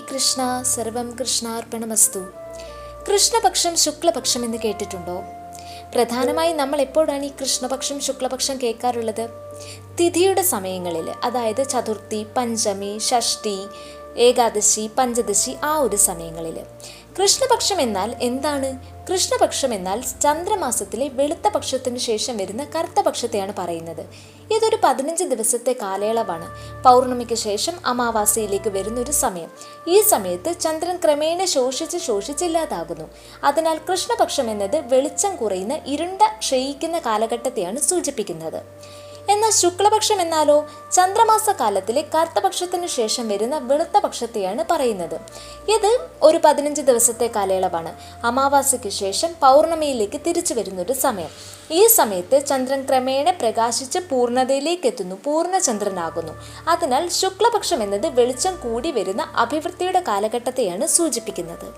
കൃഷ്ണ സർവം കൃഷ്ണാർപ്പണമസ്തു. കൃഷ്ണപക്ഷം ശുക്ലപക്ഷം എന്ന് കേട്ടിട്ടുണ്ടോ? പ്രധാനമായും നമ്മൾ എപ്പോഴാണ് ഈ കൃഷ്ണപക്ഷം ശുക്ലപക്ഷം കേൾക്കാറുള്ളത്? തിഥിയുടെ സമയങ്ങളിൽ അതായത് ചതുർത്ഥി പഞ്ചമി ഷഷ്ടി ഏകാദശി പഞ്ചദശി ആ ഒരു സമയങ്ങളിൽ കൃഷ്ണപക്ഷം എന്നാൽ എന്താണ്? കൃഷ്ണപക്ഷം എന്നാൽ ചന്ദ്രമാസത്തിലെ വെളുത്ത പക്ഷത്തിന് ശേഷം വരുന്ന കറുത്ത പക്ഷത്തെയാണ് പറയുന്നത്. ഇതൊരു പതിനഞ്ച് ദിവസത്തെ കാലയളവാണ്. പൗർണമിക്ക് ശേഷം അമാവാസയിലേക്ക് വരുന്ന ഒരു സമയം. ഈ സമയത്ത് ചന്ദ്രൻ ക്രമേണ ശോഷിച്ച് ശോഷിച്ചില്ലാതാകുന്നു അതിനാൽ കൃഷ്ണപക്ഷം എന്നത് വെളിച്ചം കുറയുന്ന ഇരുണ്ട ക്ഷയിക്കുന്ന കാലഘട്ടത്തെയാണ് സൂചിപ്പിക്കുന്നത്. എന്നാൽ ശുക്ലപക്ഷം എന്നാലോ ചന്ദ്രമാസ കാലത്തിലെ കറുത്തപക്ഷത്തിന് ശേഷം വരുന്ന വെളുത്ത പക്ഷത്തെയാണ് പറയുന്നത്. ഇത് ഒരു പതിനഞ്ച് ദിവസത്തെ കാലയളവാണ്. അമാവാസിക്ക് ശേഷം പൗർണമിയിലേക്ക് തിരിച്ചു വരുന്ന ഒരു സമയം. ഈ സമയത്ത് ചന്ദ്രൻ ക്രമേണ പ്രകാശിച്ച് പൂർണതയിലേക്ക് എത്തുന്നു പൂർണചന്ദ്രനാകുന്നു അതിനാൽ ശുക്ലപക്ഷം എന്നത് വെളിച്ചം കൂടി വരുന്ന അഭിവൃദ്ധിയുടെ കാലഘട്ടത്തെയാണ് സൂചിപ്പിക്കുന്നത്.